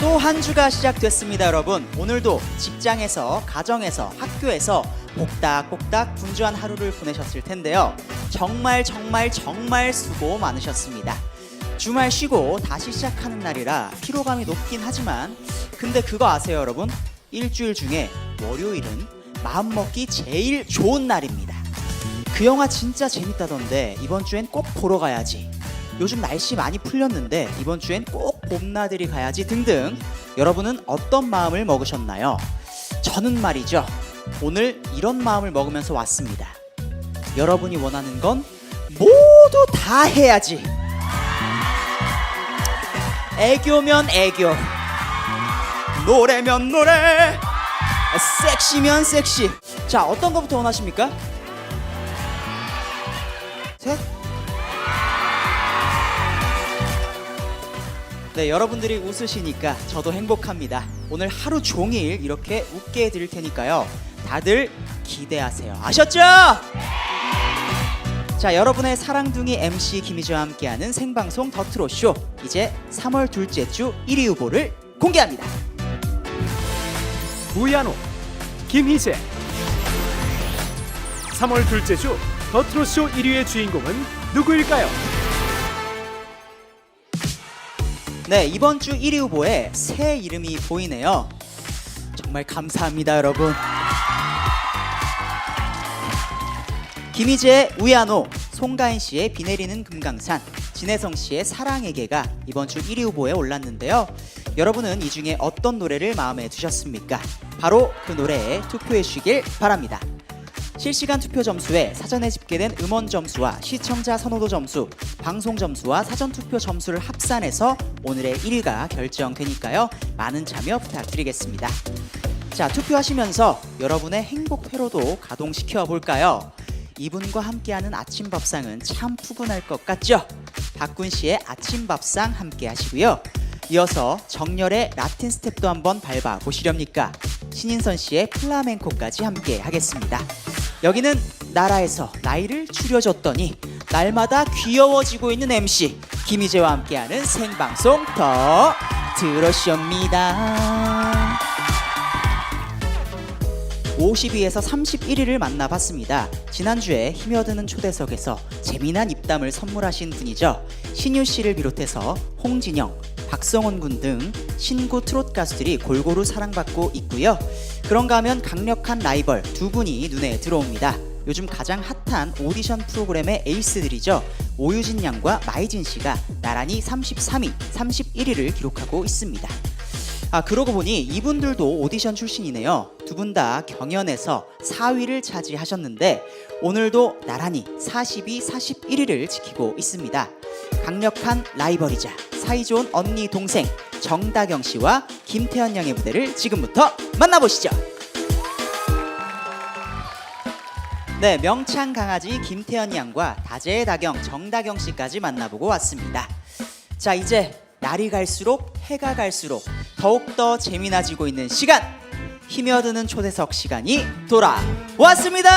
또 한 주가 시작됐습니다, 여러분. 오늘도 직장에서, 가정에서, 학교에서 복닥복닥 분주한 하루를 보내셨을 텐데요. 정말 정말 정말 수고 많으셨습니다. 주말 쉬고 다시 시작하는 날이라 피로감이 높긴 하지만 근데 그거 아세요, 여러분? 일주일 중에 월요일은 마음 먹기 제일 좋은 날입니다. 그 영화 진짜 재밌다던데 이번 주엔 꼭 보러 가야지. 요즘 날씨 많이 풀렸는데 이번 주엔 꼭 봄나들이 가야지 등등 여러분은 어떤 마음을 먹으셨나요? 저는 말이죠. 오늘 이런 마음을 먹으면서 왔습니다. 여러분이 원하는 건 모두 다 해야지. 애교면 애교. 노래면 노래. 섹시면 섹시. 자, 어떤 거부터 원하십니까? 셋. 네, 여러분들이 웃으시니까 저도 행복합니다. 오늘 하루 종일 이렇게 웃게 해드릴 테니까요. 다들 기대하세요. 아셨죠? 자, 여러분의 사랑둥이 MC 김희재와 함께하는 생방송 더트로쇼. 이제 3월 둘째 주 1위 후보를 공개합니다. 우야노 김희재 3월 둘째 주 더트로쇼 1위의 주인공은 누구일까요? 네, 이번 주 1위 후보에 새 이름이 보이네요. 정말 감사합니다, 여러분. 김희재의 우야노, 송가인 씨의 비 내리는 금강산, 진혜성 씨의 사랑에게가 이번 주 1위 후보에 올랐는데요. 여러분은 이 중에 어떤 노래를 마음에 두셨습니까? 바로 그 노래에 투표해 주시길 바랍니다. 실시간 투표 점수에 사전에 집계된 음원 점수와 시청자 선호도 점수, 방송 점수와 사전 투표 점수를 합산해서 오늘의 1위가 결정되니까요. 많은 참여 부탁드리겠습니다. 자, 투표하시면서 여러분의 행복 회로도 가동시켜 볼까요? 이분과 함께하는 아침 밥상은 참 푸근할 것 같죠? 박군 씨의 아침 밥상 함께 하시고요. 이어서 정열의 라틴 스텝도 한번 밟아 보시렵니까? 신인선 씨의 플라멩코까지 함께 하겠습니다. 여기는 나라에서 나이를 줄여줬더니 날마다 귀여워지고 있는 MC 김희재와 함께하는 생방송 더 들어쇼입니다. 52에서 31위를 만나봤습니다. 지난주에 힘여드는 초대석에서 재미난 입담을 선물하신 분이죠. 신유 씨를 비롯해서 홍진영, 박성원 군 등 신구 트롯 가수들이 골고루 사랑받고 있고요. 그런가 하면 강력한 라이벌 두 분이 눈에 들어옵니다. 요즘 가장 핫한 오디션 프로그램의 에이스들이죠. 오유진 양과 마이진 씨가 나란히 33위, 31위를 기록하고 있습니다. 아 그러고 보니 이분들도 오디션 출신이네요. 두 분 다 경연에서 4위를 차지하셨는데 오늘도 나란히 42, 41위를 지키고 있습니다. 강력한 라이벌이자 사이좋은 언니 동생 정다경 씨와 김태현 양의 무대를 지금부터 만나보시죠. 네, 명창 강아지 김태현 양과 다재의 다경 정다경 씨까지 만나보고 왔습니다. 자, 이제 날이 갈수록 해가 갈수록 더욱더 재미나지고 있는 시간 힘여드는 초대석 시간이 돌아왔습니다.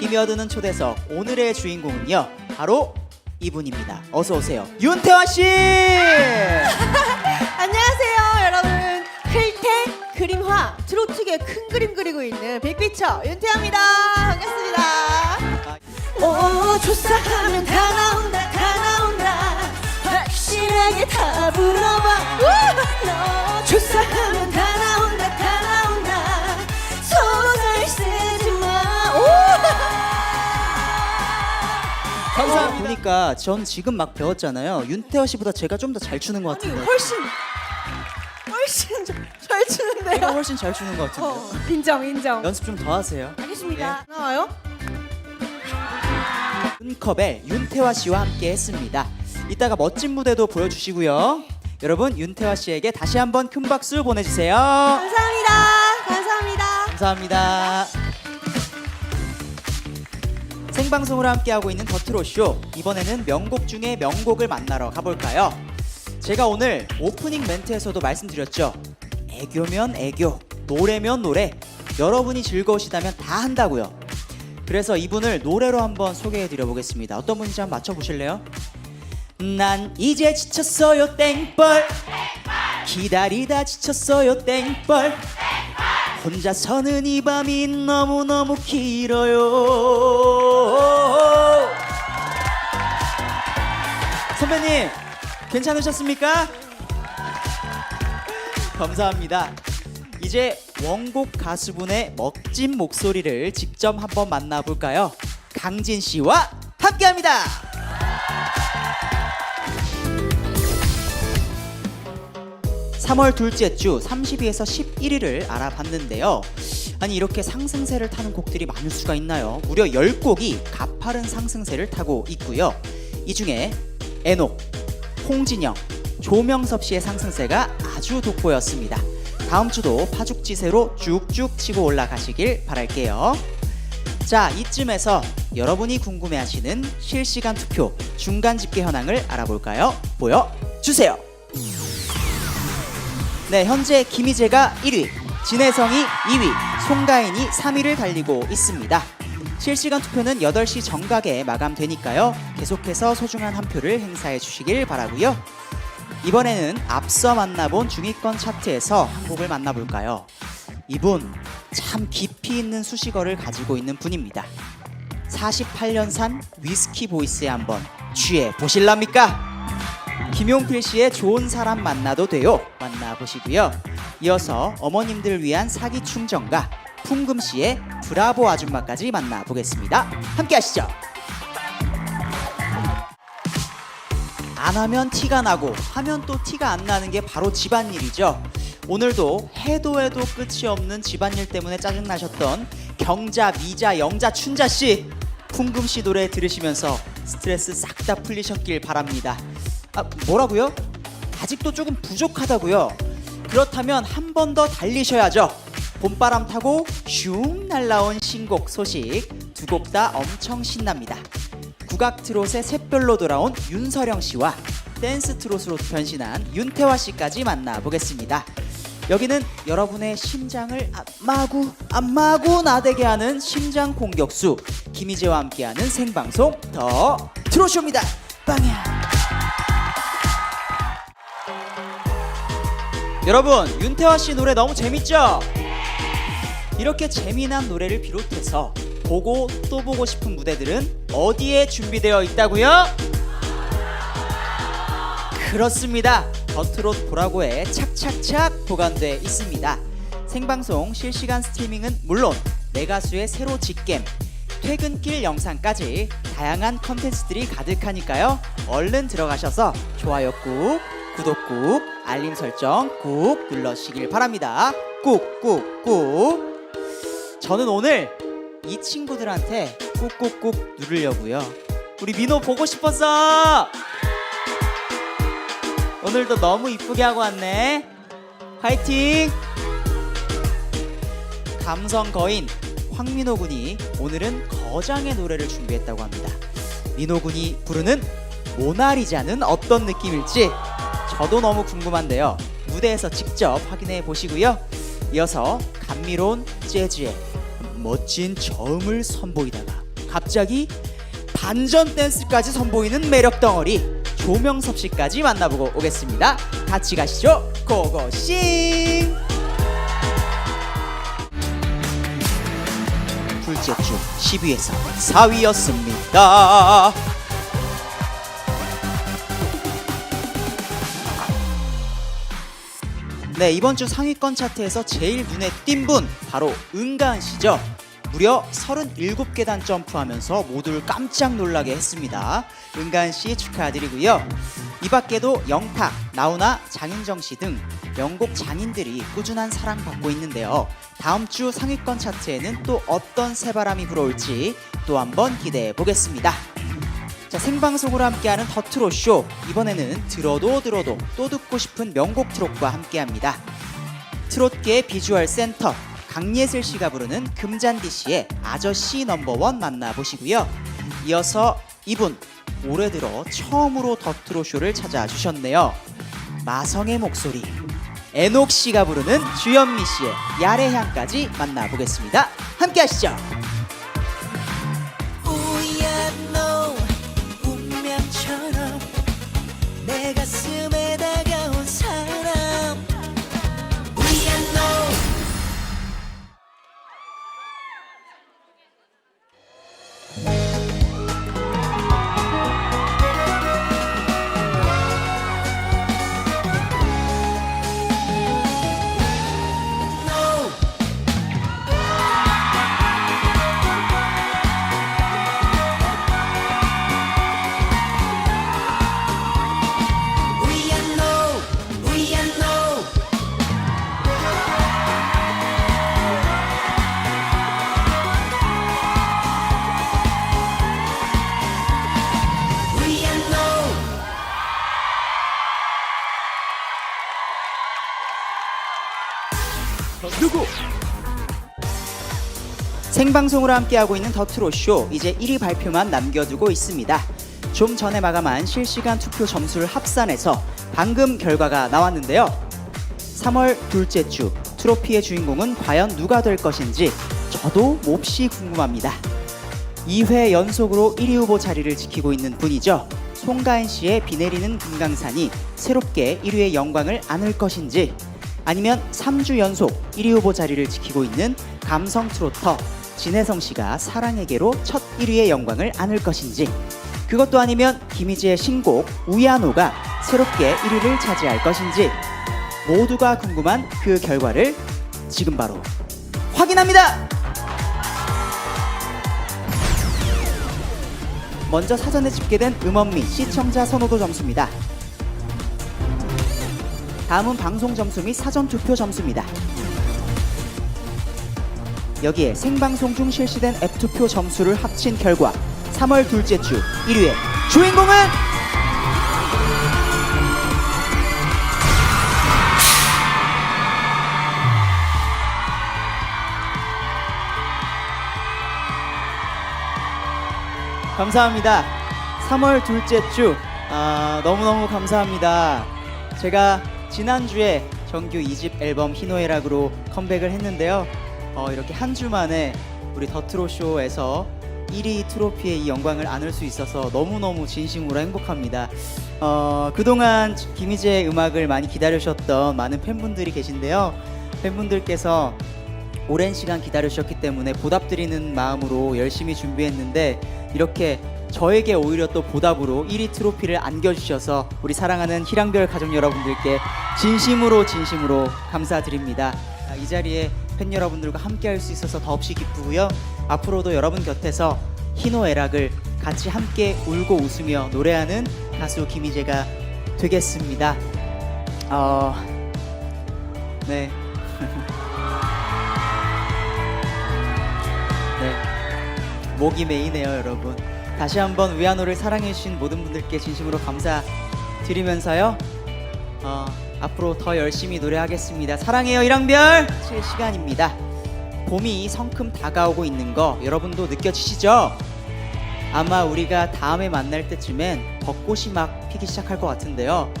힘여드는 초대석 오늘의 주인공은요 바로 이분입니다. 어서 오세요, 윤태화 씨. 안녕하세요 여러분 클텍 그림화 트로트계 큰 그림 그리고 있는 백비처 윤태아입니다 반갑습니다 오 조사하면 다 나온다 다 나온다 확실하게 다 물어봐 우! 너 조사하면 다 감사합니다. 보니까 전 지금 막 배웠잖아요. 윤태화 씨보다 제가 좀 더 잘 추는 것 같은데. 훨씬 훨씬 잘- 잘 추는데요 제가 훨씬 잘 추는 것 같은데. 어, 인정 인정 연습 좀 더 하세요. 알겠습니다 나와요? 윤컵의 윤태화 씨와 함께 했습니다. 이따가 멋진 무대도 보여주시고요. 여러분 윤태화 씨에게 다시 한번 큰 박수 보내주세요. 감사합니다. 감사합니다. 감사합니다. 생방송으로 함께하고 있는 더트로쇼 이번에는 명곡 중에 명곡을 만나러 가볼까요? 제가 오늘 오프닝 멘트에서도 말씀드렸죠. 애교면 애교, 노래면 노래. 여러분이 즐거우시다면 다 한다고요. 그래서 이분을 노래로 한번 소개해 드려 보겠습니다. 어떤 분인지 한번 맞춰 보실래요? 난 이제 지쳤어요 땡벌 기다리다 지쳤어요 땡벌 혼자 서는 이 밤이 너무너무 길어요 괜찮으셨습니까? 감사합니다 이제 원곡 가수분의 멋진 목소리를 직접 한번 만나볼까요? 강진 씨와 함께합니다. 3월 둘째 주 30위에서 11위를 알아봤는데요. 아니 이렇게 상승세를 타는 곡들이 많을 수가 있나요? 무려 10곡이 가파른 상승세를 타고 있고요. 이 중에 에녹, 홍진영, 조명섭 씨의 상승세가 아주 돋보였습니다. 다음 주도 파죽지세로 쭉쭉 치고 올라가시길 바랄게요. 자, 이쯤에서 여러분이 궁금해하시는 실시간 투표 중간 집계 현황을 알아볼까요? 보여 주세요. 네, 현재 김희재가 1위, 진혜성이 2위, 송가인이 3위를 달리고 있습니다. 실시간 투표는 8시 정각에 마감되니까요. 계속해서 소중한 한 표를 행사해 주시길 바라고요. 이번에는 앞서 만나본 중위권 차트에서 한 곡을 만나볼까요? 이분 참 깊이 있는 수식어를 가지고 있는 분입니다. 48년산 위스키 보이스에 한번 취해 보실랍니까? 김용필 씨의 좋은 사람 만나도 돼요 만나보시고요. 이어서 어머님들 위한 사기 충전가 풍금 씨의 브라보 아줌마까지 만나보겠습니다. 함께 하시죠. 안 하면 티가 나고 하면 또 티가 안 나는 게 바로 집안일이죠. 오늘도 해도 해도 끝이 없는 집안일 때문에 짜증나셨던 경자, 미자, 영자, 춘자 씨 풍금 씨 노래 들으시면서 스트레스 싹 다 풀리셨길 바랍니다. 아, 뭐라고요? 아직도 조금 부족하다고요. 그렇다면 한 번 더 달리셔야죠. 봄바람 타고 슝 날라온 신곡 소식 두 곡 다 엄청 신납니다. 국악 트롯의 샛별로 돌아온 윤서령 씨와 댄스 트롯으로 변신한 윤태화 씨까지 만나보겠습니다. 여기는 여러분의 심장을 안마구 안마구 나대게 하는 심장 공격수 김희재와 함께하는 생방송 더 트롯쇼입니다. 빵야. 여러분 윤태화 씨 노래 너무 재밌죠? 이렇게 재미난 노래를 비롯해서 보고 또 보고 싶은 무대들은 어디에 준비되어 있다고요? 그렇습니다. 더트롯 보라고에 착착착 보관돼 있습니다. 생방송 실시간 스트리밍은 물론 내 가수의 새로 직캠, 퇴근길 영상까지 다양한 컨텐츠들이 가득하니까요. 얼른 들어가셔서 좋아요 꾹, 구독 꾹, 알림 설정 꾹 눌러주시길 바랍니다. 꾹꾹꾹. 저는 오늘 이 친구들한테 꾹꾹꾹 누르려고요. 우리 민호 보고 싶었어. 오늘도 너무 이쁘게 하고 왔네. 화이팅! 감성 거인 황민호 군이 오늘은 거장의 노래를 준비했다고 합니다. 민호 군이 부르는 모나리자는 어떤 느낌일지 저도 너무 궁금한데요. 무대에서 직접 확인해 보시고요. 이어서 감미로운 재즈의 멋진 저음을 선보이다가 갑자기 반전 댄스까지 선보이는 매력 덩어리 조명섭 씨까지 만나보고 오겠습니다. 같이 가시죠. 고고싱! 둘째 주 10위에서 4위였습니다. 네, 이번 주 상위권 차트에서 제일 눈에 띈 분 바로 은가은 씨죠. 무려 37계단 점프하면서 모두를 깜짝 놀라게 했습니다. 은가은 씨 축하드리고요. 이 밖에도 영탁, 나훈아, 장윤정 씨등 명곡 장인들이 꾸준한 사랑받고 있는데요. 다음 주 상위권 차트에는 또 어떤 새바람이 불어올지 또 한번 기대해 보겠습니다. 자, 생방송으로 함께하는 더트롯 쇼 이번에는 들어도 들어도 또 듣고 싶은 명곡 트롯과 함께합니다. 트롯계 비주얼 센터 강예슬 씨가 부르는 금잔디 씨의 아저씨 넘버원 만나보시고요. 이어서 이분 올해 들어 처음으로 더트롯 쇼를 찾아주셨네요. 마성의 목소리 에녹 씨가 부르는 주현미 씨의 야래향까지 만나보겠습니다. 함께 하시죠. 것처럼 내 가슴에 생방송으로 함께하고 있는 더트로쇼 이제 1위 발표만 남겨두고 있습니다. 좀 전에 마감한 실시간 투표 점수를 합산해서 방금 결과가 나왔는데요. 3월 둘째 주 트로피의 주인공은 과연 누가 될 것인지 저도 몹시 궁금합니다. 2회 연속으로 1위 후보 자리를 지키고 있는 분이죠. 송가인 씨의 비 내리는 금강산이 새롭게 1위의 영광을 안을 것인지 아니면 3주 연속 1위 후보 자리를 지키고 있는 감성 트로터 진혜성 씨가 사랑에게로 첫 1위의 영광을 안을 것인지 그것도 아니면 김희지의 신곡 우야노가 새롭게 1위를 차지할 것인지 모두가 궁금한 그 결과를 지금 바로 확인합니다. 먼저 사전에 집계된 음원 및 시청자 선호도 점수입니다. 다음은 방송 점수 및 사전 투표 점수입니다. 여기에 생방송 중 실시된 앱 투표 점수를 합친 결과 3월 둘째 주 1위의 주인공은 감사합니다. 3월 둘째 주 아, 너무너무 감사합니다. 제가 지난주에 정규 2집 앨범 희노애락으로 컴백을 했는데요. 어, 이렇게 한 주 만에 우리 더트로 쇼에서 1위 트로피의 이 영광을 안을 수 있어서 너무너무 진심으로 행복합니다. 어, 그동안 김희재의 음악을 많이 기다리셨던 많은 팬분들이 계신데요. 팬분들께서 오랜 시간 기다려주셨기 때문에 보답드리는 마음으로 열심히 준비했는데 이렇게 저에게 오히려 또 보답으로 1위 트로피를 안겨주셔서 우리 사랑하는 희랑별 가족 여러분들께 진심으로 진심으로 감사드립니다. 아, 이 자리에 팬 여러분들과 함께 할 수 있어서 더없이 기쁘고요. 앞으로도 여러분 곁에서 희노애락을 같이 함께 울고 웃으며 노래하는 가수 김희재가 되겠습니다. 어... 네. 네. 목이 메이네요, 여러분. 다시 한번 위안호를 사랑해주신 모든 분들께 진심으로 감사드리면서요. 어, 앞으로 더 열심히 노래하겠습니다. 사랑해요, 이랑별! 칠 시간입니다. 봄이 성큼 다가오고 있는 거 여러분도 느껴지시죠? 아마 우리가 다음에 만날 때쯤엔 벚꽃이 막 피기 시작할 것 같은데요.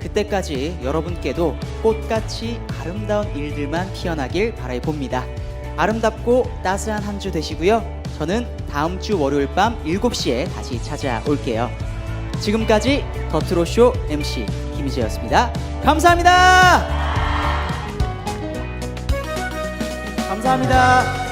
그때까지 여러분께도 꽃같이 아름다운 일들만 피어나길 바라봅니다. 아름답고 따스한 한 주 되시고요. 저는 다음 주 월요일 밤 7시에 다시 찾아올게요. 지금까지 더트로쇼 MC 김희재였습니다. 감사합니다. 감사합니다.